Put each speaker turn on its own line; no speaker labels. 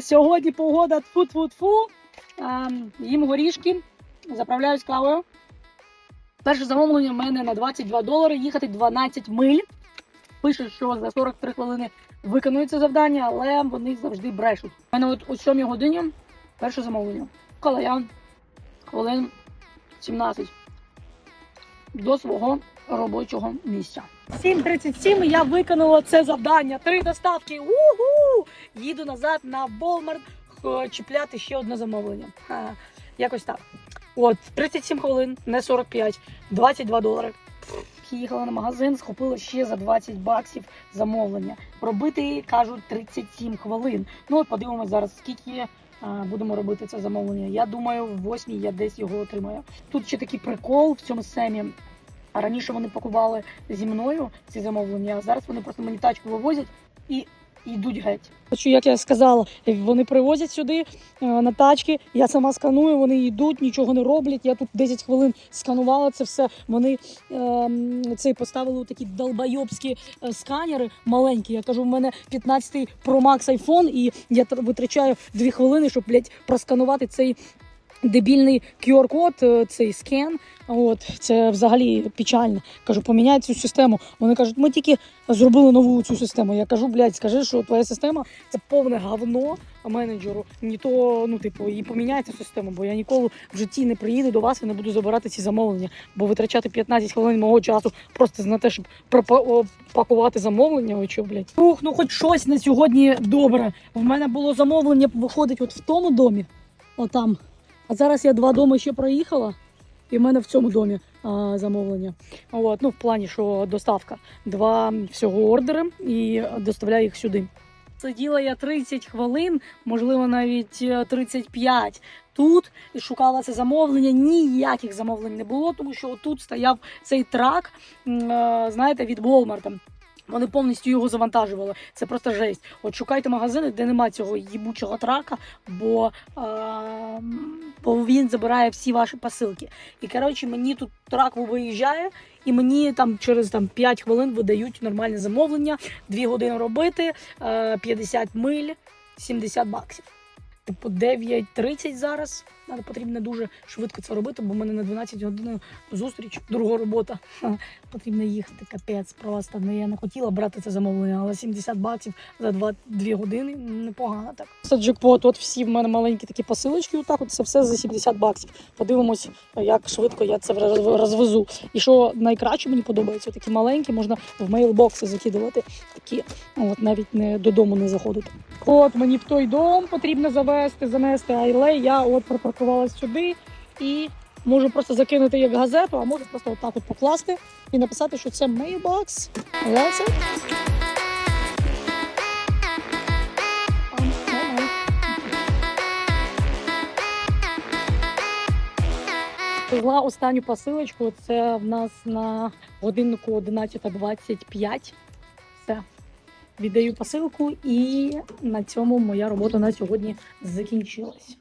сьогодні погода тфу-тфу-тфу. Їм горішки, заправляюсь кавою. Перше замовлення в мене на 22 долари, їхати 12 миль. Пише, що за 43 хвилини виконується завдання, але вони завжди брешуть. У мене от о 7 годині перше замовлення. Коли я хвилин 17 до свого робочого місця. 7.37 я виконала це завдання. Три доставки. Угу! Їду назад на Болмарт чіпляти ще одне замовлення. Ха, якось так. От, 37 хвилин, не 45, 22 долари. Їхала на магазин, схопила ще за 20 баксів замовлення. Робити, кажуть, 37 хвилин. Ну, от подивимось зараз, скільки а, будемо робити це замовлення. Я думаю, в 8 я десь його отримаю. Тут ще такий прикол в цьому семі. А раніше вони пакували зі мною ці замовлення, а зараз вони просто мені тачку вивозять і йдуть геть. Хочу, як я сказала, вони привозять сюди е, на тачки. Я сама сканую, вони йдуть, нічого не роблять. Я тут 10 хвилин сканувала це все. Вони ем, цей поставили такі долбайобські е, сканери маленькі. Я кажу, в мене 15-й Pro Max iPhone, і я тр- витрачаю 2 хвилини, щоб блядь, просканувати цей дебільний QR-код, е, цей скен. От це взагалі печально. Кажу, поміняй цю систему. Вони кажуть, ми тільки зробили нову цю систему. Я кажу, блядь, скажи, що твоя система це повне говно менеджеру. Ні то, ну типу, і поміняй систему, бо я ніколи в житті не приїду до вас і не буду забирати ці замовлення, бо витрачати 15 хвилин мого часу просто на те, щоб пропа- пакувати замовлення. Що, блядь. Ух, ну хоч щось на сьогодні добре. В мене було замовлення, виходить, от в тому домі, отам. А зараз я два доми ще проїхала, і в мене в цьому домі а, замовлення. От, ну, в плані, що доставка. Два всього ордери і доставляю їх сюди. Сиділа я 30 хвилин, можливо, навіть е, 35 тут і шукала це замовлення. Ніяких замовлень не було, тому що тут стояв цей трак, е, знаєте, від Walmart. Вони повністю його завантажували. Це просто жесть. От шукайте магазини, де нема цього їбучого трака, бо, е, бо він забирає всі ваші посилки. І коротше, мені тут трак виїжджає, і мені там через там 5 хвилин видають нормальне замовлення, 2 години робити, е, 50 миль, 70 баксів. Типу 9.30 зараз. Надо потрібно дуже швидко це робити, бо в мене на 12 годин зустріч, друга робота. Потрібно їхати капець просто. Ну, я не хотіла брати це замовлення, але 70 баксів за 2, 2 години непогано так. Це джекпот. От всі в мене маленькі такі посилочки. Отак, от це все за 70 баксів. Подивимось, як швидко я це розвезу. І що найкраще мені подобається, такі маленькі, можна в мейлбокси закидувати. Такі, от навіть не додому не заходити. От мені в той дом потрібно завести, занести, але я от припаркувалась сюди і можу просто закинути як газету, а можу просто отак от покласти і написати, що це mailbox. That's останню посилочку. Це в нас на годиннику 11.25. Все. Віддаю посилку, і на цьому моя робота на сьогодні закінчилась.